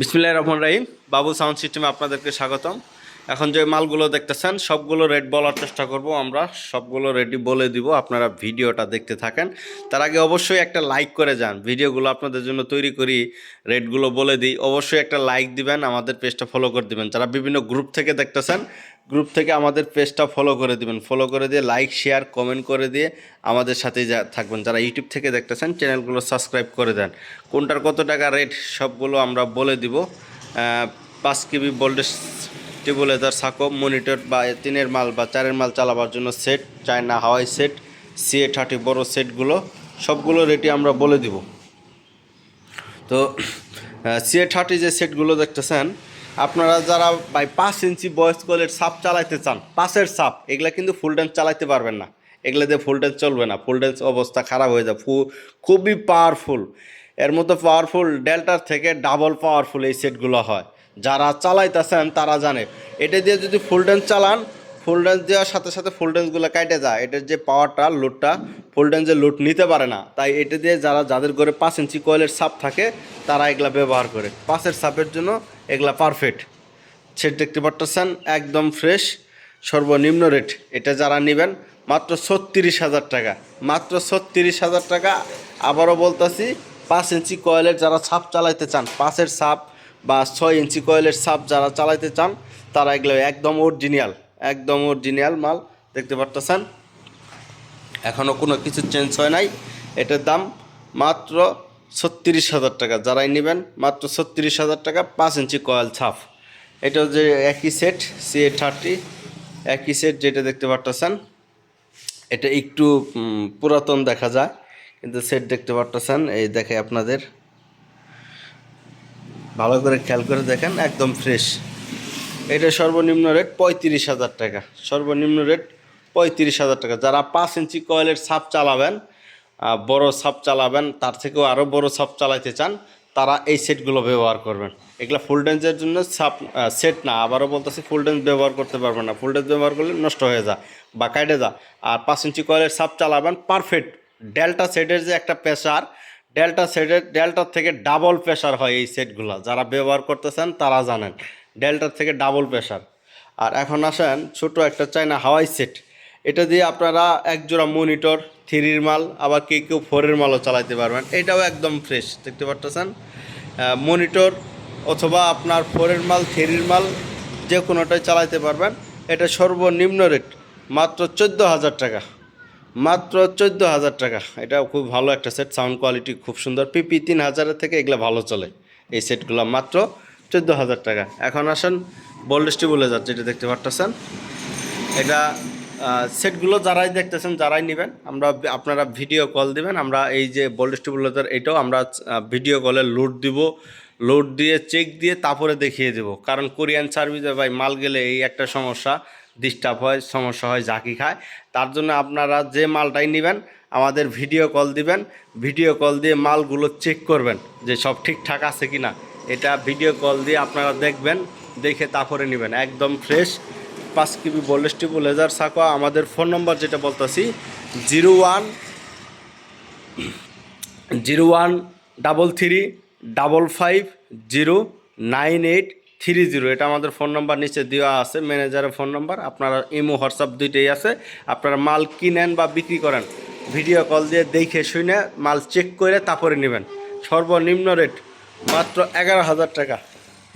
বিসমিল্লাহ রহমান রাহিম। বাবু সাউন্ড সিস্টেমে আপনাদেরকে স্বাগতম। এখন যে মালগুলো দেখতেছেন, সবগুলো রেট বলার চেষ্টা করব। আমরা সবগুলো রেডি বলে দিব, আপনারা ভিডিওটা দেখতে থাকেন। তার আগে অবশ্যই একটা লাইক করে যান। ভিডিওগুলো আপনাদের জন্য তৈরি করি রেটগুলো বলে দিই। অবশ্যই একটা লাইক দিবেন, আমাদের পেজটা ফলো করে দিবেন। যারা বিভিন্ন গ্রুপ থেকে দেখতেছেন গ্রুপ থেকে আমাদের পেজটা ফলো করে দিবেন। ফলো করে দিয়ে লাইক শেয়ার কমেন্ট করে দিয়ে আমাদের সাথেই যা থাকবেন। যারা ইউটিউব থেকে দেখতেছেন চ্যানেলগুলো সাবস্ক্রাইব করে দেন। কোনটার কত টাকা রেট সবগুলো আমরা বলে দিব। পাঁচ কেবি ভোল্টেজ টেবুলেজার সাকো, মনিটর বা তিনের মাল বা চারের মাল চালাবার জন্য set, China Huawei set CA thirty বড় সেটগুলো, সবগুলো রেটই আমরা বলে দিব। তো সিএ থার্টি যে সেটগুলো দেখতেছেন, আপনারা যারা বাই পাঁচ ইঞ্চি বয়স কলের সাপ চালাইতে চান, পাঁচের সাপ, এগুলা কিন্তু ফুল ড্যান্স চালাইতে পারবেন না। এগুলা দিয়ে ফুল ড্যান্স চলবে না ফুল ড্যান্স অবস্থা খারাপ হয়ে যায়, ফু খুবই পাওয়ারফুল এর মতো পাওয়ারফুল ডেল্টার থেকে ডাবল পাওয়ারফুল এই সেটগুলো হয়। যারা চালাইতেছেন তারা জানে। এটা দিয়ে যদি ফুল ড্যান্স চালান ফুল ড্যান্স দেওয়ার সাথে সাথে ফুল ড্যান্সগুলো কাটে যায়। এটার যে পাওয়ারটা লোডটা ফুল ড্যান্সের লোড নিতে পারে না। তাই এটা দিয়ে যারা, যাদের ঘরে পাঁচ ইঞ্চি কয়েলের সাপ থাকে, তারা এগুলা ব্যবহার করে। পাঁচের সাপের জন্য এগুলা পারফেক্ট সেট দেখতে পারতেছেন, একদম ফ্রেশ সর্বনিম্ন রেট এটা যারা নেবেন, মাত্র ছত্রিশ হাজার টাকা। মাত্র ছত্রিশ হাজার টাকা। আবারও বলতেছি, পাঁচ ইঞ্চি কয়েলের যারা ছাপ চালাইতে চান, পাঁচের ছাপ বা ছয় ইঞ্চি কয়েলের ছাপ যারা চালাইতে চান, তারা এগুলো একদম অরিজিনাল একদম অরিজিনাল মাল। দেখতে পারতেছেন? এখনও কোনো কিছু চেঞ্জ হয় নাই। এটার দাম মাত্র ছত্রিশ হাজার টাকা। যারাই নেবেন, মাত্র ছত্রিশ হাজার টাকা, পাঁচ ইঞ্চি কয়েল ছাপ। এটা যে একই সেট সি এ থার্টি একই সেট যেটা দেখতে পারতেছেন। এটা একটু পুরাতন দেখা যায়, কিন্তু সেট দেখতে পারতেছেন। এই দেখে আপনাদের। ভালো করে খেয়াল করে দেখেন, একদম ফ্রেশ এটা সর্বনিম্ন রেট পঁয়ত্রিশ হাজার টাকা। সর্বনিম্ন রেট পঁয়ত্রিশ হাজার টাকা। যারা পাঁচ ইঞ্চি কয়েলের সাপ চালাবেন বড় সাপ চালাবেন, তার থেকেও আরও বড় সাপ চালাইতে চান, তারা এই সেটগুলো ব্যবহার করবেন। এগুলো ফুল ডেন্সের জন্য সাপ সেট না। আবারও বলতেছি ফুল ডেন্স ব্যবহার করতে পারবেন না। ফুল ডেন্স ব্যবহার করলে নষ্ট হয়ে যায় বা কাটে যা আর পাঁচ ইঞ্চি কয়েলের সাপ চালাবেন পারফেক্ট ডেল্টা সেটের যে একটা প্রেশার ডেল্টা সেটের ডেল্টার থেকে ডাবল প্রেশার হয় এই সেটগুলো। যারা ব্যবহার করতেছেন, তারা জানেন। ডেল্টার থেকে ডাবল প্রেশার আর এখন আসেন ছোট একটা চাইনা হাওয়াই সেট। এটা দিয়ে আপনারা এক জোড়া মনিটর থ্রির মাল, আবার কেউ কেউ ফোরের মালও চালাইতে পারবেন। এটাও একদম ফ্রেশ দেখতে পারতেছেন? মনিটর অথবা আপনার ফোরের মাল, থ্রির মাল, যে কোনোটাই চালাইতে পারবেন। এটা সর্বনিম্ন রেট মাত্র চোদ্দ হাজার টাকা। মাত্র চোদ্দ হাজার টাকা। এটা খুব ভালো একটা সেট সাউন্ড কোয়ালিটি খুব সুন্দর। পিপি তিন হাজারের থেকে এগুলো ভালো চলে। এই সেটগুলো মাত্র চোদ্দ হাজার টাকা। এখন আসেন বলডেস্টি বলে যাচ্ছে এটা দেখতে পারতেছেন। এটা সেটগুলো যারাই দেখতেছেন, যারাই নেবেন, আমরা আপনারা ভিডিও কল দিবেন। আমরা এই যে বোল্ডেস্টিবুলার এটাও আমরা ভিডিও কলে লোড দিব। লোড দিয়ে চেক দিয়ে তারপরে দেখিয়ে দেব। কারণ কোরিয়ান সার্ভিসে ভাই মাল গেলে এই একটা সমস্যা। ডিস্টার্ব হয়, সমস্যা হয় ঝাঁকি খায়, তার জন্য আপনারা যে মালটাই নেবেন, আমাদের ভিডিও কল দিবেন ভিডিও কল দিয়ে মালগুলো চেক করবেন যে সব ঠিকঠাক আছে কি না এটা ভিডিও কল দিয়ে আপনারা দেখবেন, দেখে তারপরে নেবেন, একদম ফ্রেশ পাঁচ কিবি বলেস্টিবু লেজার সাকোয়া আমাদের ফোন নম্বর যেটা বলতেছি, zero one zero one double three double five zero nine eight three zero, এটা আমাদের ফোন নাম্বার, নিচে দেওয়া আছে, ম্যানেজারের ফোন নাম্বার, আপনারা ইমো, হোয়াটসঅ্যাপ দুইটাই আছে। আপনারা মাল কিনেন বা বিক্রি করেন, ভিডিও কল দিয়ে দেখে শুনে মাল চেক করে তারপরে নেবেন। সর্বনিম্ন রেট মাত্র এগারো হাজার টাকা।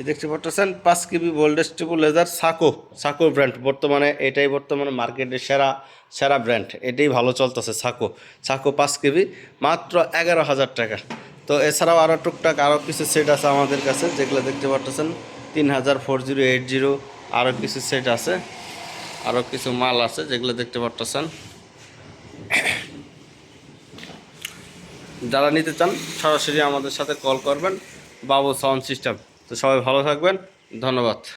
দেখতে পাচ্ছেন, পাঁচ KB voltage table laser Sako Sako brand. বর্তমানে এটাই বর্তমানে মার্কেটের সেরা সেরা ব্র্যান্ড। এটাই ভালো চলতেছে সাকো সাকো পাঁচ কেবি, মাত্র এগারো হাজার টাকা। তো এছাড়াও আরও টুকটাক আরও কিছু সেট আছে আমাদের কাছে, যেগুলো দেখতে পাচ্ছেন তিন হাজার ফোর জিরো এইট জিরো আরও কিছু সেট আছে আরও কিছু মাল আছে যেগুলো দেখতে পারতেছেন। যারা নিতে চান, সরাসরি আমাদের সাথে কল করবেন, বাবু সাউন্ড সিস্টেম তো সবাই ভালো থাকবেন, ধন্যবাদ।